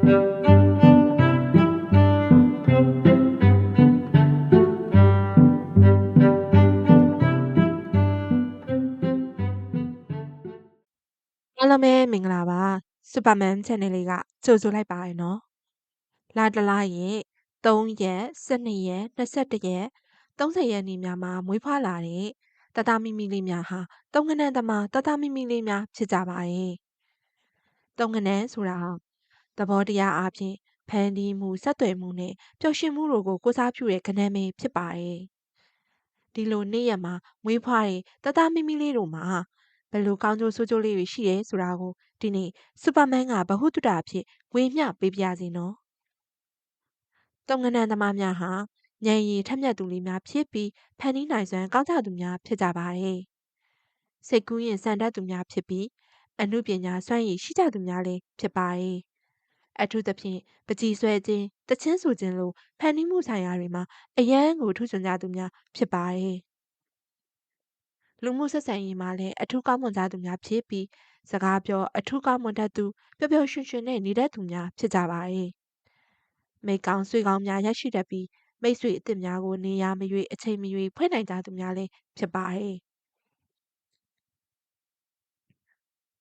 အားလုံးပဲမင်္ဂလာပါစူပါမန် channel လေးကကြိုဆိုလိုက်ပါရနော်လာတလားရဲ့3ရက်12ရက်21ရက်30ရက်နေ့များမှာမွေးဖွားလာတဲ့တတမီမီလေးများဟာတုံးကနန်းသမားတတမီမီလေးများဖြစ်ကြပါရဲ့တုံးကနန်းဆိုတာဟာ သဘောတရားအပြင်ဖန်တီးမှုဆက်သွယ်မှုနဲ့ပျော်ရွှင်မှုတို့ကိုကိုစားပြုတဲ့ကဏ္ဍမင်းဖြစ်ပါရဲ့ဒီလိုနေ့ရက်မှာမွေးဖွားတဲ့တတမီမီလေးတို့မှာဘယ်လိုကောင်းကျိုးဆိုးကျိုးလေးတွေရှိရဲဆိုတာကိုဒီနေ့စူပါမန်ကဗဟုသုတအဖြစ်ဝေမျှပေးပြစီနော်။တုံငနန်သမားများဟာဉာဏ်ရည်ထက်မြက်သူလေးများဖြစ်ပြီးဖန်တီးနိုင်စွမ်းကောင်းကြသူများဖြစ်ကြပါတယ်။စိတ်ကူးရင်စံတတ်သူများဖြစ်ပြီးအမှုပညာစွမ်းရည်ရှိကြသူများလည်းဖြစ်ပါတယ်။ အထူးသဖြင့်ပကြီးဆွဲခြင်းတချင်းဆိုခြင်းလိုဖန်တီးမှုဆိုင်ရာတွေမှာအယမ်းကိုထူးချွန်ကြသူများဖြစ်ပါတယ်။လူမှုဆက်ဆံရေးမှာလည်းအထူးကောင်းမွန်ကြသူများဖြစ်ပြီးစကားပြောအထူးကောင်းမွန်တတ်သူပျော်ပျော်ရွှင်ရွှင်နဲ့နေတတ်သူများဖြစ်ကြပါရဲ့။မိကောင်းဆွေကောင်းများရရှိတတ်ပြီးမိတ်ဆွေအစ်စ်များကိုနေရာမရွေးအချိန်မရွေးဖွဲ့နိုင်ကြသူများလည်းဖြစ်ပါရဲ့။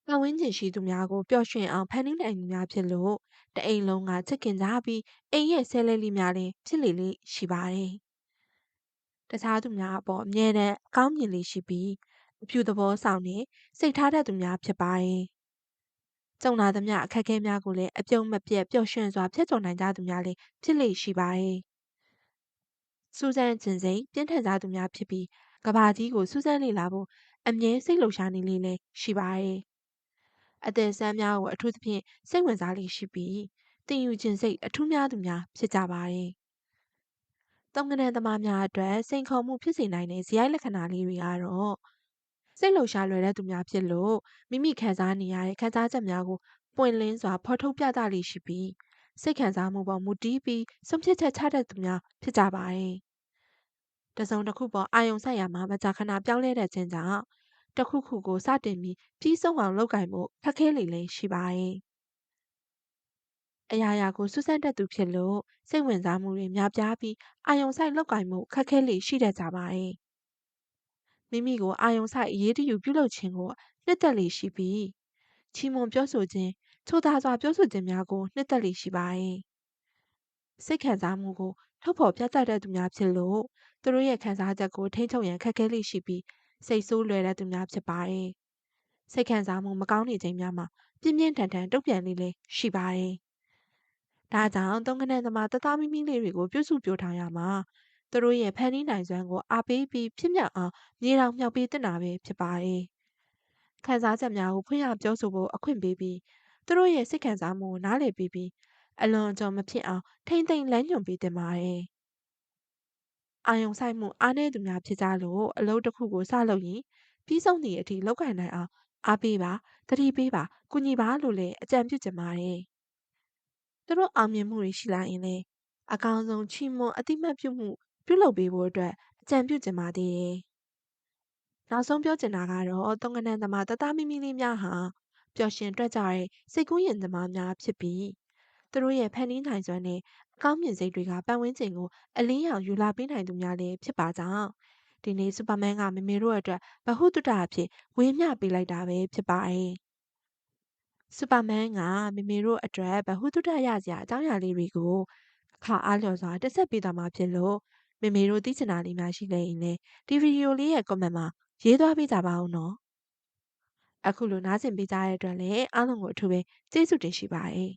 ပတ်ဝန်းကျင်ရှိသူများကိုပျော်ရွှင်အောင်ဖန်တီးနိုင်သူများဖြစ်လို့တအိမ်လုံးကချစ်ခင်ကြပြီးအိမ်ရဲ့ဆဲလဲလေးများလည်းဖြစ်လေလေရှိပါတယ်။တခြားသူများအပေါ်အမြဲတမ်းအကောင်းမြင်လေရှိပြီးအဖြူသဘောဆောင်နဲ့စိတ်ထားတတ်သူများဖြစ်ပါတယ်။ကြုံလာသမျှအခက်အခဲများကိုလည်းအပြုံးမပြတ်ပျော်ရွှင်စွာဖြတ်ကျော်နိုင်ကြသူများလည်းဖြစ်လေရှိပါတယ်။စူးစမ်းခြင်းစိတ်ပြင်းထန်ကြသူများဖြစ်ပြီးကဘာကြီးကိုစူးစမ်းလေ့လာဖို့အမြဲစိတ်လှုပ်ရှားနေလေလည်းရှိပါတယ်။ အသက်ဆန်းများကိုအထူးသဖြင့်စိတ်ဝင်စားလေရှိပြီးတင်ယူခြင်းစိတ်အထူးများသူများဖြစ်ကြပါတယ်တုံကနန်သမားများအတွက်စိန်ခေါ်မှုဖြစ်စေနိုင်တဲ့ဇယိုက်လက္ခဏာလေးတွေကတော့စိတ်လှုပ်ရှားလွယ်တဲ့သူများဖြစ်လို့မိမိခံစားနေရတဲ့ခံစားချက်များကိုပွင့်လင်းစွာဖော်ထုတ်ပြသလိရှိပြီးစိတ်ခံစားမှုပေါ်မူတည်ပြီးဆုံးဖြတ်ချက်ချတတ်သူများဖြစ်ကြပါတယ်။တစုံတစ်ခုပေါ်အာယုံဆိုင်ရာမှာမကြာခဏပြောင်းလဲတဲ့ခြင်းကြောင့် တစ်ခုခုကိုစတင်ပြီးပြီးဆုံးအောင်လုပ်ကင်မှုခက်ခဲလေလေရှိပါတယ်။အရာရာကိုစူးစမ်းတတ်သူဖြစ်လို့စိတ်ဝင်စားမှုတွေများပြားပြီးအာရုံစိုက်လုပ်ကိုင်မှုခက်ခဲလေရှိတတ်ကြပါတယ်။မိမိကိုအာရုံစိုက်အရေးတယူပြုလုပ်ခြင်းကိုနှစ်သက်လေရှိပြီးချီးမွမ်းပြောဆိုခြင်းချိုးသားစွာပြောဆိုခြင်းများကိုနှစ်သက်လေရှိပါတယ်။စိတ်ခံစားမှုကိုထုတ်ဖော်ပြသတတ်သူများဖြစ်လို့သူတို့ရဲ့ခံစားချက်ကိုထိန်းချုပ်ရန်ခက်ခဲလေရှိပြီး စိတ်ဆိုးလွယ်တဲ့သူများဖြစ်ပါတယ်။စိတ်ခံစားမှုမကောင်းနေခြင်းများမှာပြင်းပြင်းထန်ထန်တုံ့ပြန်လေးလေးရှိပါတယ်။ဒါကြောင့်သုံးကနန်းသမားတသားမိမိလေးတွေကိုပြုစုပြောထောင်ရမှာသူတို့ရဲ့ဖန်တီးနိုင်စွမ်းကိုအားပေးပြီးဖြစ်မြောက်အောင်မြေတောင်မြောက်ပေးတင်တာပဲဖြစ်ပါတယ်။ခံစားချက်များကိုဖွင့်ရပြောဆိုဖို့အခွင့်ပေးပြီးသူတို့ရဲ့စိတ်ခံစားမှုကိုနားလည်ပေးပြီးအလွန်ကြော်မဖြစ်အောင်ထိမ့်သိမ့်လမ်းညွှန်ပေးတင်ပါတယ်။ အာယုံဆိုင်မှုအားနည်းသူများဖြစ်ကြလို့အလုပ်တစ်ခုကိုစလုပ်ရင်ပြီးဆုံးသည့်အထိလောက်ကိုင်နိုင်အောင်အားပေးပါတတိပေးပါကူညီပါလို့လည်းအကြံပြုချင်ပါတယ်။သူတို့အောင်မြင်မှုတွေရှိလာရင်လည်းအကောင်းဆုံးချီးမွမ်းအသိအမှတ်ပြုမှုပြုလုပ်ပေးဖို့အတွက်အကြံပြုချင်ပါသေးတယ်။နောက်ဆုံးပြောချင်တာကတော့တုံကနန်းသမားတသားမိမိလေးများဟာပျော်ရွှင်တွက်ကြတဲ့စိတ်ကူးယဉ်သမားများဖြစ်ပြီး သူတို့ရဲ့ဖန်တီးနိုင်စွမ်းနဲ့အကောင်းမြင်စိတ်တွေကပတ်ဝန်းကျင်ကိုအလင်းရောင်ယူလာပေးနိုင်သူများလည်းဖြစ်ပါကြောင်းဒီနေ့စူပါမန်ကမေမေတို့အတွက်ဗဟုသုတအဖြစ်ဝေမျှပေးလိုက်တာပဲဖြစ်ပါတယ်။စူပါမန်ကမေမေတို့အတွက်ဗဟုသုတရစရာအကြောင်းအရာလေးတွေကိုအခါအားလျော်စွာတက်ဆက်ပေးသွားမှာဖြစ်လို့မေမေတို့သိချင်တာလေးများရှိနေရင်လည်းဒီဗီဒီယိုလေးရဲ့ comment မှာရေးသွားပေးကြပါဦးနော်အခုလိုနားဆင်ပေးကြတဲ့အတွက်လည်းအားလုံးကိုအထူးပဲကျေးဇူးတင်ရှိပါတယ်